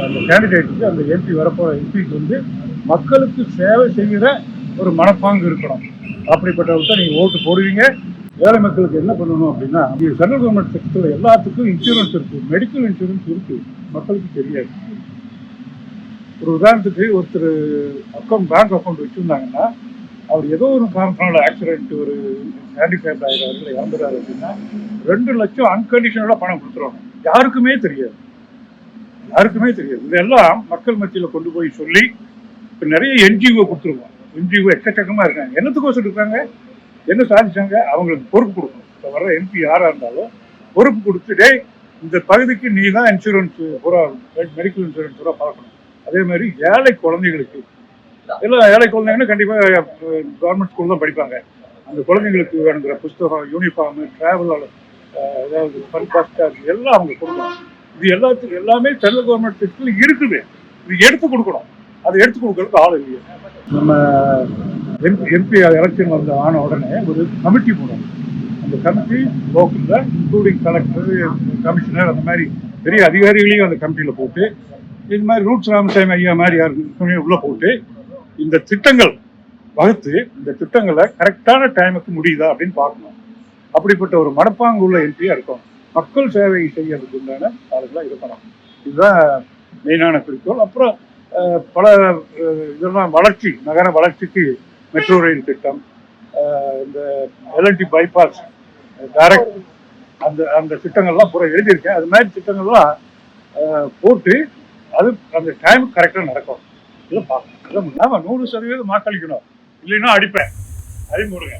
அந்த கேண்டிடேட்டுக்கு அந்த எம்பி வரப்போகிற எம்பிக்கு வந்து மக்களுக்கு சேவை செய்கிற ஒரு மனப்பாங்கு இருக்கணும். அப்படிப்பட்டவர்கிட்ட நீங்கள் ஓட்டு போடுவீங்க. ஏழை மக்களுக்கு என்ன பண்ணணும் அப்படின்னா இங்க சென்ட்ரல் கவர்மெண்ட் செக்டரில் எல்லாத்துக்கும் இன்சூரன்ஸ் இருக்குது மெடிக்கல் இன்சூரன்ஸ் இருக்குது மக்களுக்கு தெரியாது. ஒரு உதாரணத்துக்கு ஒருத்தர் அக்கௌண்ட் பேங்க் அக்கௌண்ட் வச்சுருந்தாங்கன்னா அவர் ஏதோ ஒரு காரணத்தினால ஆக்சிடென்ட் ஒரு ஹேண்டிகேப் ஆகிறாரு இல்லை இறந்துறாரு அப்படின்னா ரெண்டு லட்சம் அன்கண்டிஷனலாக பணம் கொடுத்துருவாங்க. யாருக்குமே தெரியாது. யாருக்குமே தெரியாது. இதெல்லாம் மக்கள் மத்தியில் கொண்டு போய் சொல்லி இப்போ நிறைய என்ஜிஓ கொடுத்துருவோம் என்ஜிஓ எக்கச்சக்கமாக இருக்காங்க. என்னத்துக்கோசம் இருக்காங்க என்ன சாதிச்சாங்க? அவங்களுக்கு பொறுப்பு கொடுக்கணும். இப்போ வர எம்பி யாராக இருந்தாலும் பொறுப்பு கொடுத்துட்டே இந்த பகுதிக்கு நீ தான் இன்சூரன்ஸ் பூரா மெடிக்கல் இன்சூரன்ஸ் பூரா பார்க்கணும். அதே மாதிரி ஏழை குழந்தைகளுக்கு எல்லாம் ஏழை குழந்தைங்கன்னா கண்டிப்பாக கவர்மெண்ட் ஸ்கூல் தான் படிப்பாங்க. அந்த குழந்தைங்களுக்கு வேணுங்கிற புஸ்தகம் யூனிஃபார்மு ட்ராவல் ஏதாவது ஃபன் பஸ் சார்ஜ் எல்லாம் அவங்க கொடுக்கணும். இது எல்லாத்துக்கும் எல்லாமே சென்ட்ரல் கவர்மெண்ட் திட்டத்தில் இருக்குது. இது எடுத்து கொடுக்கணும். அதை எடுத்து கொடுக்கறதுக்கு ஆள் இல்லையா. நம்ம எம்பி எம்பி எலெக்ஷன் வந்த ஆன உடனே ஒரு கமிட்டி போடணும். அந்த கமிட்டி லோக்கலில் இன்க்ளூடிங் கலெக்டர் கமிஷனர் அந்த மாதிரி பெரிய அதிகாரிகளையும் அந்த கமிட்டியில் போட்டு இது மாதிரி ரூட்ஸ் ராமசாமி ஐயா மாதிரி யாருக்கு உள்ள போட்டு இந்த திட்டங்கள் வகுத்து இந்த திட்டங்களை கரெக்டான டைமுக்கு முடியுதா அப்படின்னு பார்க்கணும். அப்படிப்பட்ட ஒரு மனப்பாங்கு உள்ள எம்பியாக இருக்கும் மக்கள் சேவை செய்யறதுக்கு உண்டான ஆளுகளாக இருக்கணும் இதுதான் மெயினான குறிக்கோள். அப்புறம் பல இதெல்லாம் வளர்ச்சி நகர வளர்ச்சிக்கு மெட்ரோ ரயில் திட்டம் இந்த எல்என்டி பைபாஸ் டைரக்ட் அந்த அந்த திட்டங்கள்லாம் பூரா எழுதியிருக்கேன். அது மாதிரி திட்டங்கள்லாம் அஹ், போட்டு அது அந்த டைம் கரெக்டாக நடக்கும். இதை பார்க்கணும். இதை நூறு சதவீதம் வாக்களிக்கணும். இல்லைன்னா அடிப்பேன். அறிமுருங்க